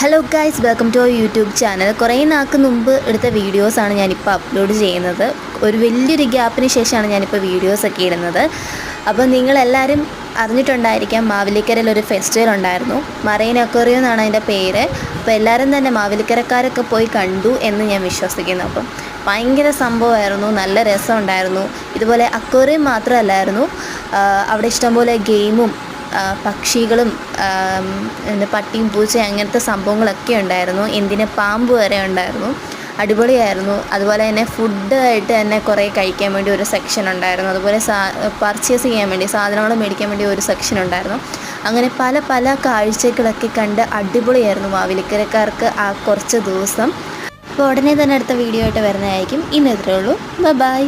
Hello guys welcome to our YouTube channel കുറേ നാൾക്ക് മുമ്പ് എടുത്ത വീഡിയോസാണ് ഞാനിപ്പോൾ അപ്ലോഡ് ചെയ്യുന്നത്. ഒരു വലിയൊരു ഗ്യാപ്പിന് ശേഷമാണ് ഞാനിപ്പോൾ വീഡിയോസൊക്കെ ഇടുന്നത്. അപ്പോൾ നിങ്ങളെല്ലാവരും അറിഞ്ഞിട്ടുണ്ടായിരിക്കാം മാവേലിക്കരയിൽ ഒരു ഫെസ്റ്റിവൽ ഉണ്ടായിരുന്നു. മറൈൻ അക്വറിയം എന്നാണ് അതിന്റെ പേര്. അപ്പോൾ എല്ലാവരും തന്നെ മാവിലിക്കരക്കാരൊക്കെ പോയി കണ്ടു എന്ന് ഞാൻ വിശ്വസിക്കുന്നു. അപ്പം ഭയങ്കര സംഭവമായിരുന്നു. നല്ല രസമുണ്ടായിരുന്നു ഇതുപോലെ അക്വറിയം മാത്രമല്ലായിരുന്നു. അവിടെ ഇഷ്ടംപോലെ ഗെയിമും പക്ഷികളും പട്ടിയും പൂച്ചയും അങ്ങനത്തെ സംഭവങ്ങളൊക്കെ ഉണ്ടായിരുന്നു. എന്തിനെ പാമ്പ് വരെ ഉണ്ടായിരുന്നു. അടിപൊളിയായിരുന്നു. അതുപോലെ തന്നെ ഫുഡ് ആയിട്ട് തന്നെ കുറേ കഴിക്കാൻ വേണ്ടി ഒരു സെക്ഷൻ ഉണ്ടായിരുന്നു. അതുപോലെ പർച്ചേസ് ചെയ്യാൻ വേണ്ടി സാധനങ്ങൾ മേടിക്കാൻ വേണ്ടി ഒരു സെക്ഷൻ ഉണ്ടായിരുന്നു. അങ്ങനെ പല പല കാഴ്ചകളൊക്കെ കണ്ട് അടിപൊളിയായിരുന്നു മാവേലിക്കരക്കാർക്ക് ആ കുറച്ച് ദിവസം. അപ്പോൾ ഉടനെ തന്നെ അടുത്ത വീഡിയോ ആയിട്ട് വരുന്നതായിരിക്കും. ഇന്ന് ഇത്രയേ ഉള്ളൂ. ബൈ